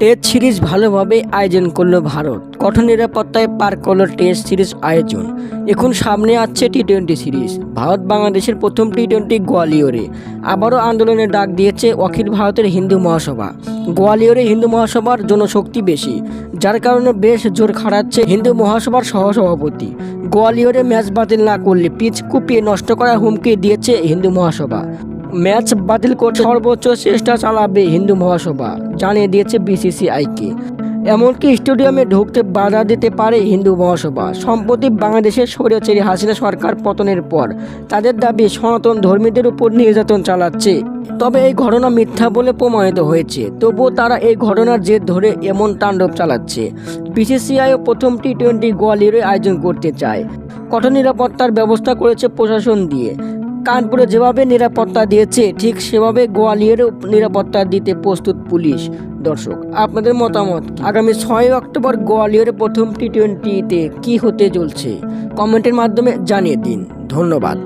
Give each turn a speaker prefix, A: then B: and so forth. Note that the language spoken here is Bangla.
A: টেস্ট সিরিজ ভালোভাবে আয়োজন করল ভারত। কঠোর নিরাপত্তায় পার করল টেস্ট সিরিজ আয়োজন। এখন সামনে আসছে টি টোয়েন্টি সিরিজ। ভারত বাংলাদেশের প্রথম টি টোয়েন্টি গোয়ালিয়রে। আবারও আন্দোলনের ডাক দিয়েছে অখিল ভারতের হিন্দু মহাসভা। গোয়ালিয়রে হিন্দু মহাসভার জনশক্তি বেশি। যার কারণে বেশ জোর খাড়াচ্ছে হিন্দু মহাসভার সহসভাপতি। গোয়ালিয়রে ম্যাচ বাতিল না করলে পিচ কুপিয়ে নষ্ট করার হুমকি দিয়েছে হিন্দু মহাসভা। ম্যাচ বাতিল করতে সর্বোচ্চ চেষ্টা চালাবে হিন্দু মহাসভা, জানিয়ে দিয়েছে বিসিসিআইকে। এমনকি স্টেডিয়ামে ঢুকতে বাধা দিতে পারে হিন্দু মহাসভা। সম্প্রতি বাংলাদেশের স্বৈরাচারী হাসিনা সরকার পতনের পর। তাদের দাবি, সনাতন ধর্মীদের উপর নির্যাতন চালাচ্ছে। তবে এই ঘটনা মিথ্যা বলে প্রমাণিত হয়েছে। তবুও তারা এই ঘটনার জের ধরে এমন তাণ্ডব চালাচ্ছে। বিসিসিআইও প্রথম টি টোয়েন্টি গোয়ালিয়রে আয়োজন করতে চায়। কঠোর নিরাপত্তার ব্যবস্থা করেছে প্রশাসন দিয়ে। কানপুরে যেভাবে নিরাপত্তা দিয়েছে, ঠিক সেভাবে গোয়ালিয়রেও নিরাপত্তা দিতে প্রস্তুত পুলিশ। দর্শক, আপনাদের মতামত আগামী ছয় অক্টোবর গোয়ালিয়রে প্রথম টি টোয়েন্টিতে কী হতে চলছে? কমেন্টের মাধ্যমে জানিয়ে দিন। ধন্যবাদ।